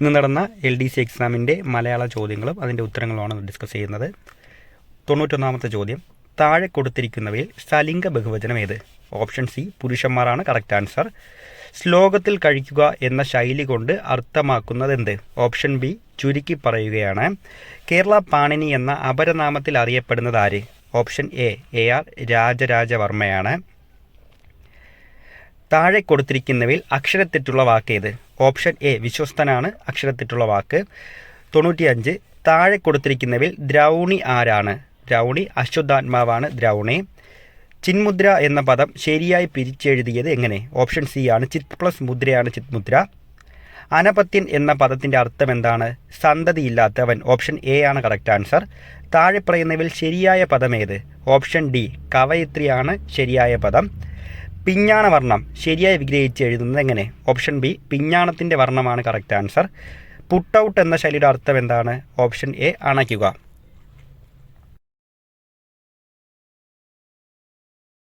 ഇന്ന് നടന്ന L D C എക്സാമിന്റെ മലയാള ചോദ്യങ്ങളും അതിന്റെ ഉത്തരങ്ങളുമാണ് ഡിസ്കസ് ചെയ്യുന്നത്. തൊണ്ണൂറ്റൊന്നാമത്തെ ചോദ്യം താഴെ കൊടുത്തിരിക്കുന്നവയിൽ സലിംഗ ബഹുവചനം ഏത്? ഓപ്ഷൻ സി പുരുഷന്മാരാണ് കറക്റ്റ് ആൻസർ ശ്ലോകത്തിൽ കഴിക്കുക എന്ന ശൈലി കൊണ്ട് അർത്ഥമാക്കുന്നത് എന്ത്? ഓപ്ഷൻ ബി ചുരുക്കി പറയുകയാണ്. കേരള പാണിനി എന്ന അപരനാമത്തിൽ അറിയപ്പെടുന്നത് ആര്? ഓപ്ഷൻ എ എ ആർ രാജരാജവർമ്മയാണ്. താഴെ കൊടുത്തിരിക്കുന്നവയിൽ അക്ഷരത്തെറ്റുള്ള വാക്ക് ഏത് ഓപ്ഷൻ എ വിശ്വസ്തനാണ്. അക്ഷരത്തെറ്റുള്ള വാക്ക്. തൊണ്ണൂറ്റിയഞ്ച് താഴെ കൊടുത്തിരിക്കുന്നവയിൽ ദ്രൗണി ആരാണ്? ദ്രൗണി അശുദ്ധാത്മാവാണ് ദ്രൗണി. ചിന്മുദ്ര എന്ന പദം ശരിയായി പിരിച്ചെഴുതിയത് എങ്ങനെ? ഓപ്ഷൻ സി ആണ്. ചിത് പ്ലസ് മുദ്രയാണ് ചിത് മുദ്ര. അനപത്യൻ എന്ന പദത്തിന്റെ അർത്ഥം എന്താണ്? സന്തതിയില്ലാത്തവൻ ഓപ്ഷൻ എ ആണ് കറക്റ്റ് ആൻസർ. താഴെ പറയുന്നവയിൽ ശരിയായ പദം ഏത്? ഓപ്ഷൻ ഡി കവയിത്രിയാണ് ശരിയായ പദം. പിഞ്ഞാണ വർണം ശരിയായി വിഗ്രഹിച്ച് എഴുതുന്നത് എങ്ങനെ? ഓപ്ഷൻ ബി പിഞ്ഞാണത്തിന്റെ വർണമാണ് കറക്റ്റ് ആൻസർ പുട്ട് ഔട്ട് എന്ന ശൈലിയുടെ അർത്ഥം എന്താണ്? Option A അണയ്ക്കുക.